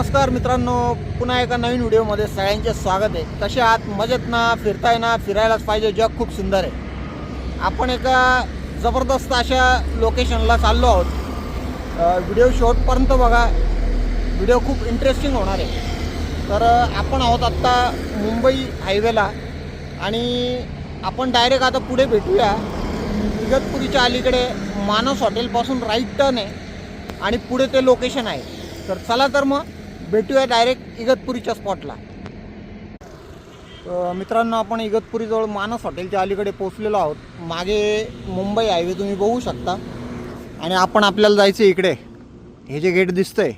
नमस्कार मित्रांनो पुन्हा एका नवीन व्हिडिओमध्ये सगळ्यांचे स्वागत आहे. कसे आत मजेत ना? फिरताय ना? फिरायलाच पाहिजे. जग खूप सुंदर आहे. आपण एका जबरदस्त अशा लोकेशनला चाललो आहोत. व्हिडिओ शॉर्टपर्यंत बघा. व्हिडिओ खूप इंटरेस्टिंग होणार आहे. तर आपण आहोत आत्ता मुंबई हायवेला आणि आपण डायरेक्ट आता पुढे भेटूया. इगतपुरीच्या अलीकडे मानस हॉटेलपासून राईट टर्न आहे. आणि पुढे ते लोकेशन आहे. तर चला तर मग भेटूया डायरेक्ट इगतपुरीच्या स्पॉटला मित्रांनो आपण इगतपुरीजवळ मानस हॉटेलच्या अलीकडे पोचलेलो आहोत. मागे मुंबई हायवे तुम्ही बघू शकता. आणि आपण आपल्याला जायचं इकडे. हे जे गेट दिसतंय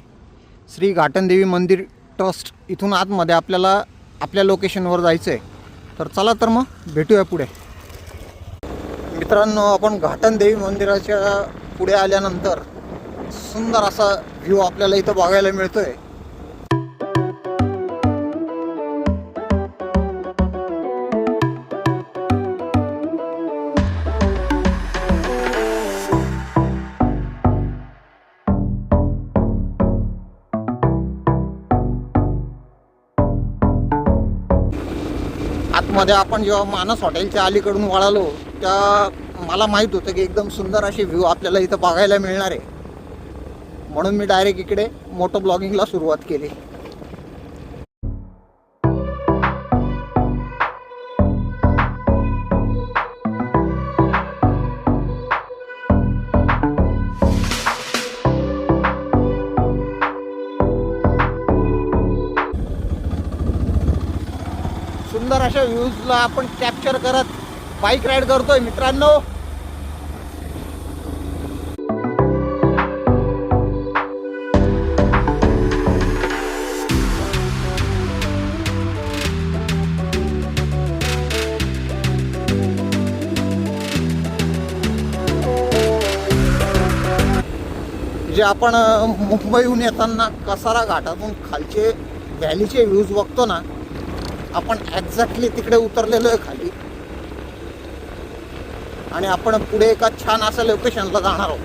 श्री घाटनदेवी मंदिर ट्रस्ट इथून आतमध्ये आपल्याला आपल्या लोकेशनवर जायचं आहे तर चला तर मग भेटूया पुढे. मित्रांनो आपण घाटनदेवी मंदिराच्या पुढे आल्यानंतर सुंदर असा व्ह्यू आपल्याला इथं बघायला मिळतोय. मध्ये आपण जेव्हा मानस हॉटेलच्या अलीकडून वळालो त्या मला माहीत होतं की एकदम सुंदर अशी व्ह्यू आपल्याला इथं बघायला मिळणार आहे. म्हणून मी डायरेक्ट इकडे मोटो ब्लॉगिंगला सुरुवात केली. सुंदर अशा व्ह्यूजला आपण कॅप्चर करत बाईक राईड करतोय मित्रांनो. जे आपण मुंबईहून येताना कसारा घाटातून खालचे व्हॅलीचे व्ह्यूज बघतो ना आपण एक्झॅक्टली तिकडे उतरलेलो आहे खाली. आणि आपण पुढे एका छान असं लोकेशनला जाणार आहोत.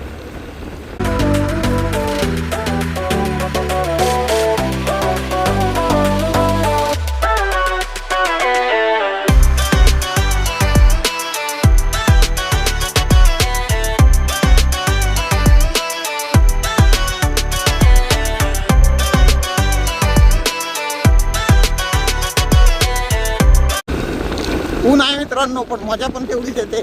ऊन आहे मित्रांनो पण मजा पण तेवढीच येते.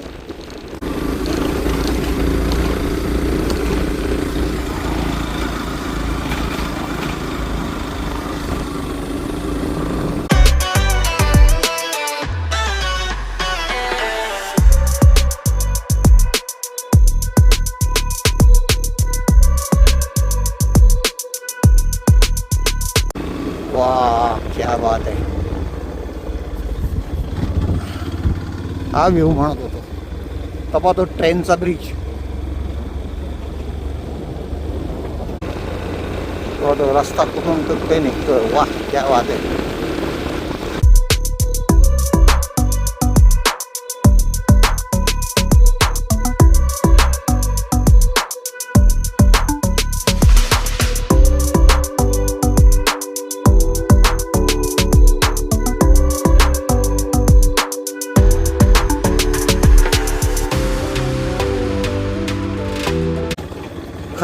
हा व्ह्यू म्हणत होतो. तपा तो ट्रेनचा ब्रिज तो रस्ता कुठून कुठे निघतोय. वा त्या वाद आहे.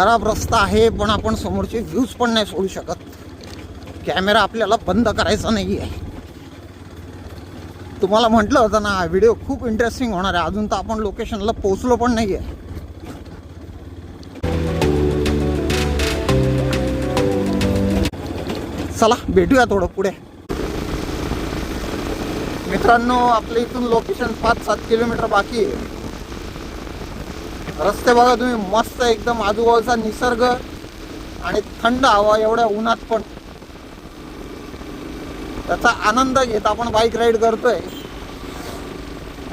खराब रस्ता आहे पण आपण समोरचे व्ह्यूज पण नाही सोडू शकत. कॅमेरा आपल्याला बंद करायचा नाही आहे तुम्हाला म्हटलं होतं ना हा व्हिडिओ खूप इंटरेस्टिंग होणार आहे. अजून तर आपण लोकेशनला पोहोचलो पण नाही आहे चला भेटूया थोडं पुढे. मित्रांनो आपल्या इथून लोकेशन पाच सात किलोमीटर बाकी आहे. रस्ते बघा तुम्ही मस्त एकदम आजूबाजूचा निसर्ग आणि थंड हवा एवढ्या उन्हात पण. त्याचा आनंद घेत आपण बाईक राईड करतोय.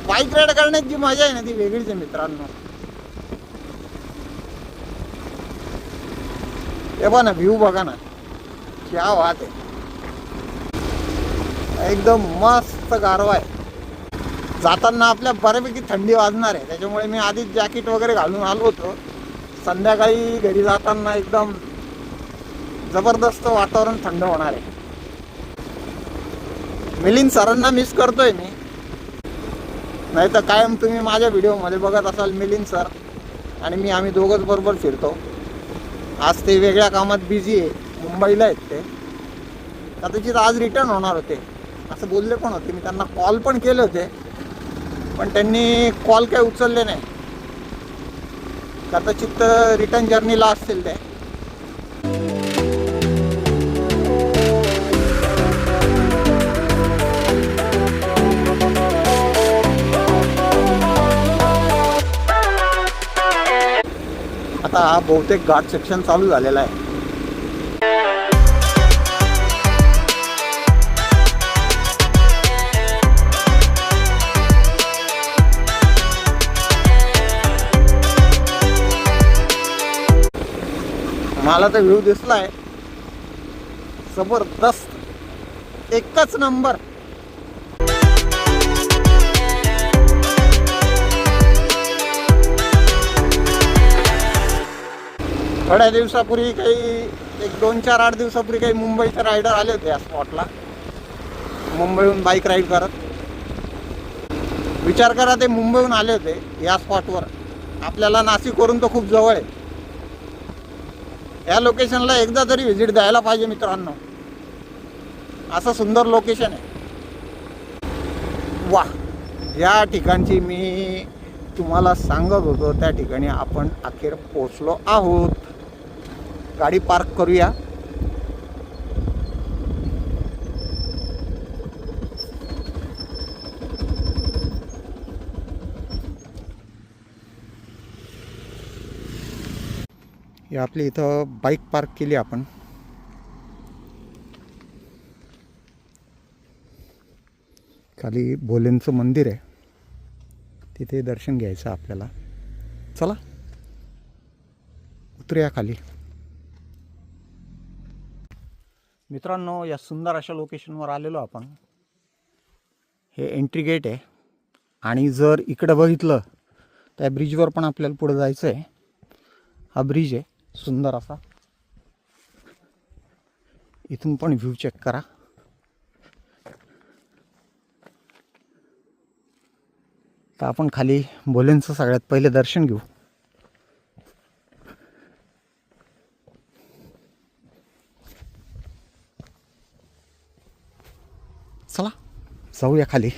बाईक राईड करण्यात जी मजा आहे ना ती वेगळीच आहे मित्रांनो. हे बघा ना व्ह्यू बघा ना. क्या वाट आहे. एकदम मस्त गारवा आहे. जाताना आपल्या बऱ्यापैकी थंडी वाजणार आहे. त्याच्यामुळे मी आधीच जॅकेट वगैरे घालून आलो होतो. संध्याकाळी घरी जाताना एकदम जबरदस्त वातावरण थंड होणार आहे. मिलिंद सरांना मिस करतोय मी. नाही तर कायम तुम्ही माझ्या व्हिडिओमध्ये बघत असाल मिलिंद सर. आणि मी आम्ही दोघंच बरोबर फिरतो. आज ते वेगळ्या कामात बिझी आहे. मुंबईला आहेत ते. कदाचित आज रिटर्न होणार होते. असं बोलले पण होते. मी त्यांना कॉल पण केले होते. पण त्यांनी कॉल काय उचलले नाही. कदाचित रिटर्न जर्नीला असतील ते. आता हा बहुतेक घाट सेक्शन चालू झालेला आहे. मला तर व्ह्यू दिसलाय. जबरदस्त. एकच नंबर. थोड्या दिवसापूर्वी काही एक दोन चार आठ दिवसापूर्वी काही मुंबईचे रायडर आले होते या स्पॉटला मुंबईहून बाईक राईड करत. विचार करा ते मुंबईहून आले होते या स्पॉटवर आपल्याला नाशिकवरून तर खूप जवळ आहे. या लोकेशनला एकदा तरी व्हिजिट द्यायला पाहिजे मित्रांनो. असं सुंदर लोकेशन आहे. वा या ठिकाणची मी तुम्हाला सांगत होतो त्या ठिकाणी आपण अखेर पोचलो आहोत. गाडी पार्क करूया. आपली इथं बाईक पार्क केली आपण. खाली भोलेंचं मंदिर आहे. तिथे दर्शन घ्यायचं आपल्याला. चला. उतरूया खाली. मित्रांनो या सुंदर अशा लोकेशनवर आलेलो आपण. हे एंट्री गेट आहे. आणि जर इकडं बघितलं त्या ब्रिजवर पण आपल्याला पुढं जायचं आहे हा ब्रिज आहे. सुंदर असा. इथून पण व्ह्यू चेक करा. तर आपण खाली बोलेंचं सगळ्यात पहिले दर्शन घेऊ. चला जाऊया खाली.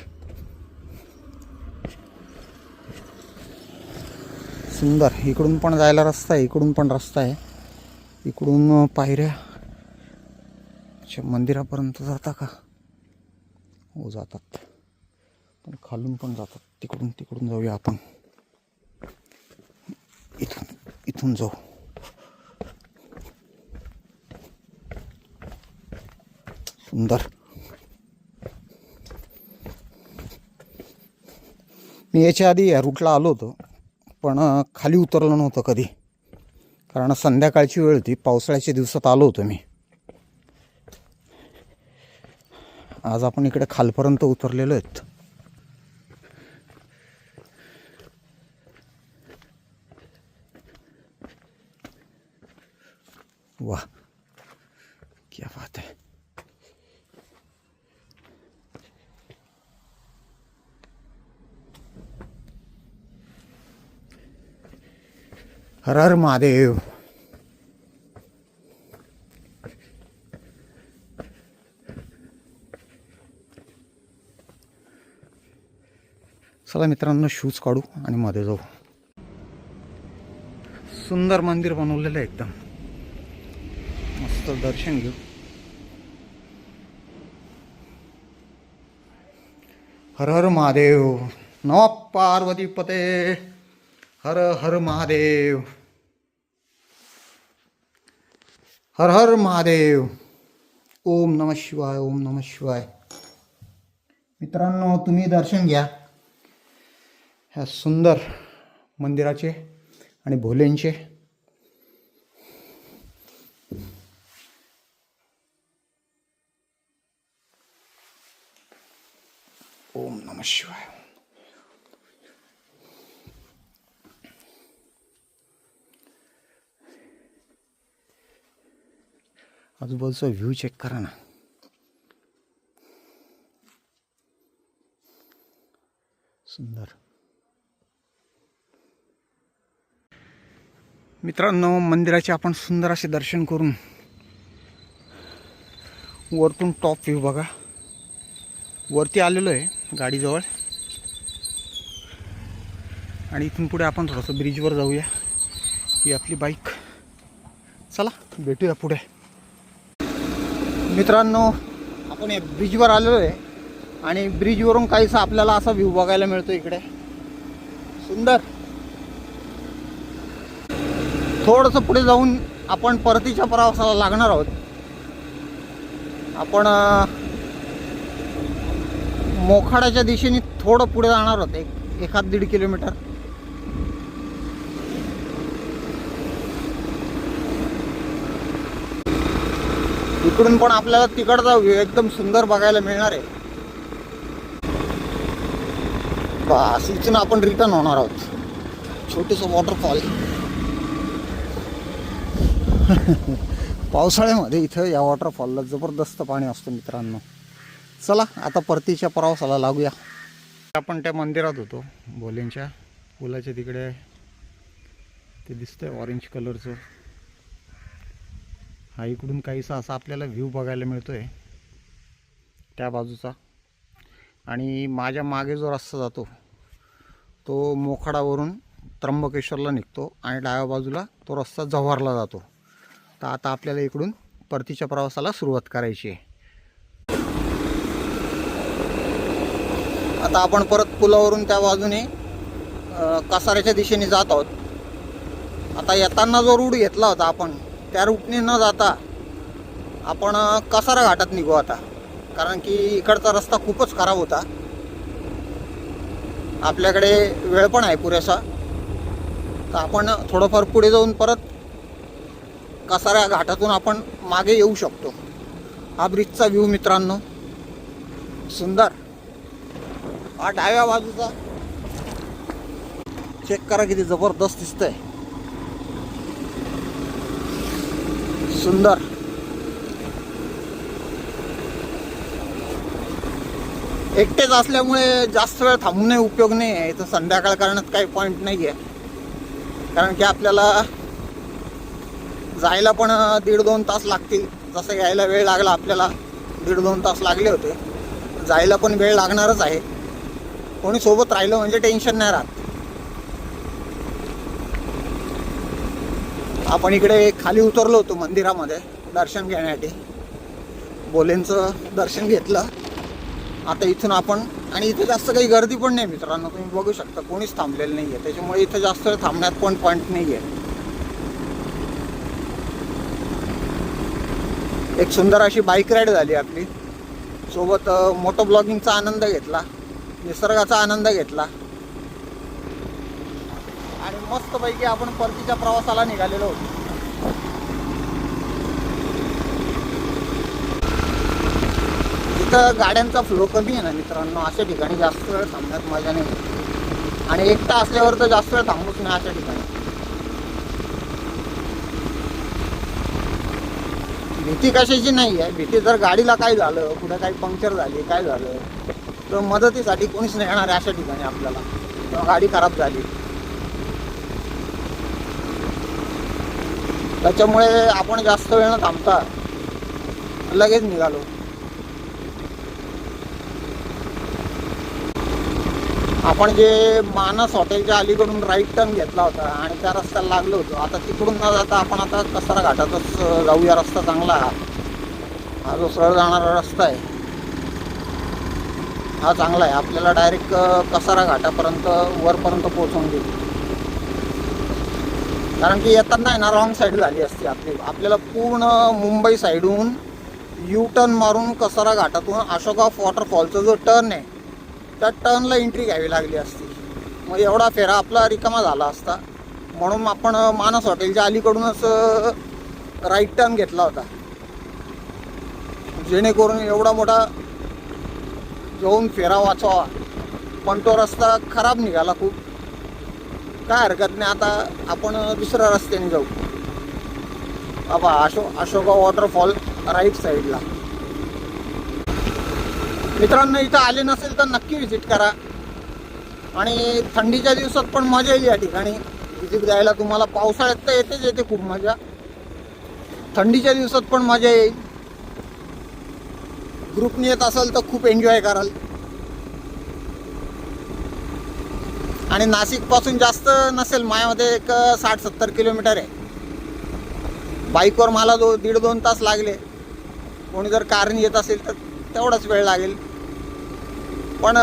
सुंदर. इकडून पण जायला रस्ता आहे इकडून पण रस्ता आहे. इकडून पायऱ्या. अच्छा मंदिरापर्यंत जाता का? हो जातात. पण खालून पण जातात. तिकडून तिकडून जाऊया आपण. इथून इथून जाऊ. सुंदर. मी याच्या आधी या रूटला आलो होतो. पण खाली उतरलं नव्हतं कधी. कारण संध्याकाळची वेळ होती पावसाळ्याच्या दिवसात आलो होतो मी. आज आपण इकडे खालपर्यंत उतरलेलो आहेत वाह क्या बात है हर हर महादेव. चला मित्रांनो शूज काढू आणि मध्ये जाऊ. सुंदर मंदिर बनवलेलं आहे एकदम. मस्त दर्शन घेऊ. हर हर महादेव. नव पार्वती पते. हर हर महादेव। हर हर महादेव। ओम नम शिवाय ओम नम शिवाय। मित्रांनो तुम्ही दर्शन घ्या. ह्या सुंदर मंदिराचे आणि भोलेंचे. ओम नम शिवाय आजूबाजूचा व्ह्यू चेक करा ना. सुंदर. मित्रांनो मंदिराचे आपण सुंदर असे दर्शन करून वरतून टॉप व्ह्यू बघा. वरती आलेलो आहे गाडीजवळ. आणि इथून पुढे आपण थोडंसं ब्रिजवर जाऊया. ही आपली बाईक चला भेटूया पुढे. मित्रांनो आपण या ब्रिजवर आलेलो आहे. आणि ब्रिजवरून काहीसा आपल्याला असा व्ह्यू बघायला मिळतो इकडे. सुंदर. थोडंसं पुढे जाऊन आपण परतीच्या प्रवासाला लागणार आहोत. आपण मोखाड्याच्या दिशेने थोडं पुढे जाणार आहोत. एक एखाद दीड किलोमीटर. इकडून पण आपल्याला तिकडचा व्ह्यू एकदम सुंदर बघायला मिळणार आहे. बस इथून आपण रिटर्न होणार आहोत. छोटस वॉटरफॉल पावसाळ्यामध्ये इथं या वॉटरफॉलला जबरदस्त पाणी असतं मित्रांनो. चला आता परतीच्या प्रवासाला लागूया. आपण त्या मंदिरात होतो भोलेंच्या. पुलाच्या तिकडे ते दिसतंय ऑरेंज कलरचं हा इकडून काहीसा असा आपल्याला व्ह्यू बघायला मिळतो आहे त्या बाजूचा. आणि माझ्या मागे जो रस्ता जातो तो मोखाडावरून त्र्यंबकेश्वरला निघतो आणि डाव्या बाजूला तो रस्ता जव्हारला जातो. तर आता आपल्याला इकडून परतीच्या प्रवासाला सुरुवात करायची आहे. आता आपण परत पुलावरून त्या बाजूने कसाऱ्याच्या दिशेने जात आहोत. आता येताना जो रूट घेतला होता आपण त्या रूटने न जाता आपण कसारा घाटात निघू आता. कारण की इकडचा रस्ता खूपच खराब होता. आपल्याकडे वेळ पण आहे पुरेसा. तर आपण थोडंफार पुढे जाऊन परत कसाऱ्या घाटातून आपण मागे येऊ शकतो. हा ब्रिजचा व्ह्यू मित्रांनो सुंदर. हा डाव्या बाजूचा. चेक करा किती जबरदस्त दिसतंय. सुंदर. एकटेच असल्यामुळे जास्त वेळ थांबून उपयोग नाही आहे. इथं संध्याकाळ करण्यात काही पॉईंट नाही आहे. कारण की आपल्याला जायला पण दीड दोन तास लागतील. जसं यायला वेळ लागला आपल्याला दीड दोन तास लागले होते. जायला पण वेळ लागणारच आहे. कोणी सोबत राहिलं म्हणजे टेन्शन नाही राहत. आपण इकडे खाली उतरलो होतो मंदिरामध्ये दर्शन घेण्यासाठी. बोलेंचं दर्शन घेतलं. आता इथून आपण आणि इथे जास्त काही गर्दी पण नाही मित्रांनो तुम्ही बघू शकता कोणीच थांबलेलं नाही आहे त्याच्यामुळे इथे जास्त थांबण्यात पण पॉईंट नाही आहे एक सुंदर अशी बाईक राईड झाली आपली. सोबत मोटो ब्लॉगिंगचा आनंद घेतला निसर्गाचा आनंद घेतला. आणि मस्तपैकी आपण परतीच्या प्रवासाला निघालेलो होतो. तिथं गाड्यांचा फ्लो कमी आहे ना मित्रांनो अशा ठिकाणी जास्त वेळ थांबण्यात मजा नाही आणि एकटा असल्यावर तर जास्त वेळ थांबूच नाही अशा ठिकाणी. भीती कशाची नाही आहे. भीती जर गाडीला काय झालं कुठं काही पंक्चर झाली काय झालं तर मदतीसाठी कोणीच नाही येणार आहे अशा ठिकाणी आपल्याला. किंवा गाडी खराब झाली. त्याच्यामुळे आपण जास्त वेळ न थांबता लगेच निघालो. आपण जे मानस हॉटेलच्या अलीकडून राईट टर्न घेतला होता आणि त्या रस्त्याला लागलो होतो. आता तिकडून न जाता आपण आता कसारा घाटातच जाऊया रस्ता चांगला. हा जो सरळ जाणारा रस्ता आहे हा चांगला आहे. आपल्याला डायरेक्ट कसारा घाटापर्यंत वरपर्यंत पोहोचवून देईल. कारण की येताना आहे ना रॉंग साईड झाली असती आपली. आपल्याला पूर्ण मुंबई साईडहून यू टर्न मारून कसारा घाटातून अशोका वॉटरफॉलचा जो टर्न आहे त्या टर्नला एंट्री घ्यावी लागली असती. मग एवढा फेरा आपला रिकामा झाला असता. म्हणून आपण मानस हॉटेलच्या अलीकडूनच राईट टर्न घेतला होता. जेणेकरून एवढा मोठा जाऊन फेरा वाचवा. पण तो रस्ता खराब निघाला खूप. काय हरकत नाही आता आपण दुसऱ्या रस्त्याने जाऊ. बाबा अशो अशोका वॉटरफॉल राईट साईडला मित्रांनो इथं आले नसेल तर नक्की व्हिजिट करा. आणि थंडीच्या दिवसात पण मजा येईल या ठिकाणी. व्हिजिट द्यायला तुम्हाला पावसाळ्यात तर येतेच येते खूप मजा. थंडीच्या दिवसात पण मजा येईल. ग्रुपने येत असेल तर खूप एन्जॉय कराल. आणि नाशिकपासून जास्त नसेल मायामध्ये एक साठ सत्तर किलोमीटर आहे. बाईकवर मला दो दीड दोन तास लागले. कोणी जर कारने येत असेल तर तेवढाच वेळ लागेल. पण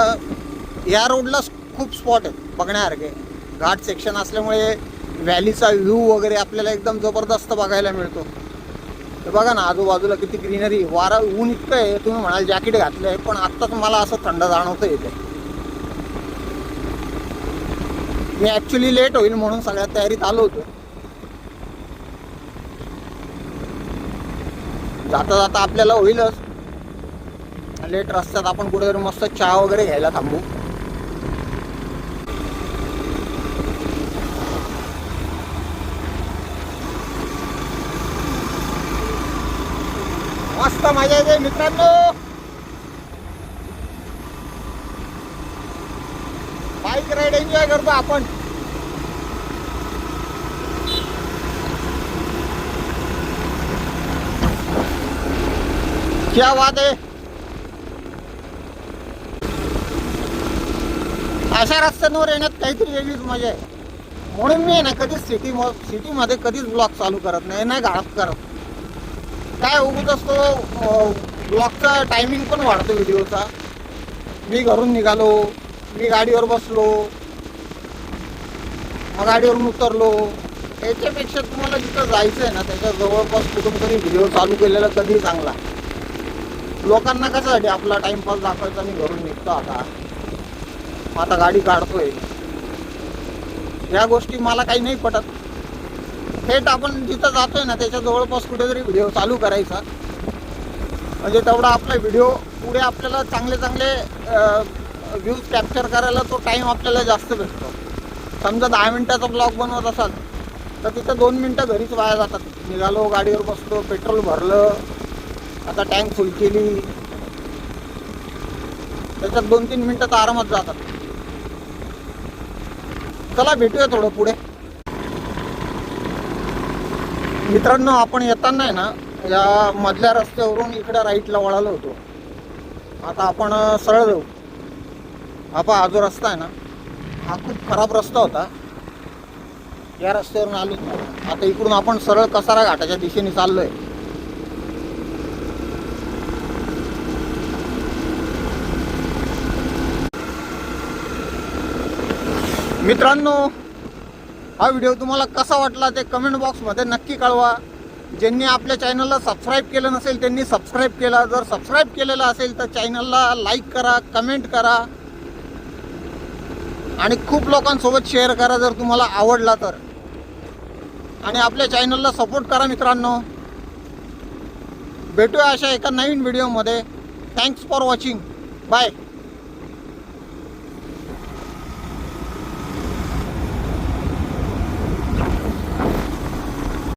या रोडला खूप स्पॉट आहेत बघण्यासारखे. घाट सेक्शन असल्यामुळे व्हॅलीचा व्ह्यू वगैरे आपल्याला एकदम जबरदस्त बघायला मिळतो. तर बघा ना आजूबाजूला किती ग्रीनरी वारा ऊन इतकं आहे तुम्ही म्हणाल जॅकेट घातलं आहे पण आत्ताच मला असं थंड जाणवतं येते मी ॲक्च्युली लेट होईल म्हणून सगळ्या तयारीत आलो होतो. जाता जाता आपल्याला होईलच. लेट रस्त्यात आपण कुठेतरी मस्त चहा वगैरे घ्यायला थांबू. मस्त मजा येते मित्रांनो बाईक राईड एन्जॉय करतो आपण? क्या वाद आहे? अशा रस्त्यांवर येण्यात काहीतरी वेगळीच मजा आहे. म्हणून मी ना कधीच सिटी सिटीमध्ये कधीच ब्लॉक चालू करत नाही नाही गाळप करत. काय उगत असतो ब्लॉकचा टायमिंग पण वाढतो व्हिडिओचा मी घरून निघालो मी गाडीवर बसलो गाडीवरून उतरलो. याच्यापेक्षा तुम्हाला जिथं जायचं आहे ना त्याच्या जवळपास कुठून तरी व्हिडिओ चालू केलेला कधी चांगला? लोकांना कशासाठी आपला टाइमपास दाखवायचा मी घरून निघतो आता. मग आता गाडी काढतोय. या गोष्टी मला काही नाही पटत. थेट आपण जिथं जातोय ना त्याच्या जवळपास कुठेतरी व्हिडिओ चालू करायचा. म्हणजे तेवढा आपला व्हिडिओ पुढे आपल्याला चांगले चांगले व्ह्यूज कॅप्चर करायला तो टाईम आपल्याला जास्त भेटतो. समजा दहा मिनटाचा ब्लॉक बनवत असाल तर तिथं दोन मिनटं घरीच वाया जातात. निघालो गाडीवर बसलो पेट्रोल भरलं आता टँक फुल केली. त्याच्यात दोन तीन मिनटं तर आरामात जातात. चला भेटूया थोडं पुढे. मित्रांनो आपण येताना आहे ना या मधल्या रस्त्यावरून इकडे राईटला वळालो होतो. आता आपण सरळ जाऊ. हा पहा हा जो रस्ता आहे ना हा खूप खराब रस्ता होता. या रस्त्यावरून आलो. आता इकडून आपण सरळ कसारा घाटाच्या दिशेने चाललोय. मित्रांनो हा व्हिडिओ तुम्हाला कसा वाटला ते कमेंट बॉक्समध्ये नक्की कळवा. ज्यांनी आपल्या चॅनलला सबस्क्राईब केलं नसेल त्यांनी सबस्क्राईब केला. जर सबस्क्राईब केलेलं असेल तर चॅनलला लाईक करा कमेंट करा. आणि खूप लोकांसोबत शेअर करा जर तुम्हाला आवडला तर. आणि आपल्या चॅनलला सपोर्ट करा मित्रांनो. भेटूया अशा एका नवीन व्हिडिओमध्ये थँक्स फॉर वॉचिंग बाय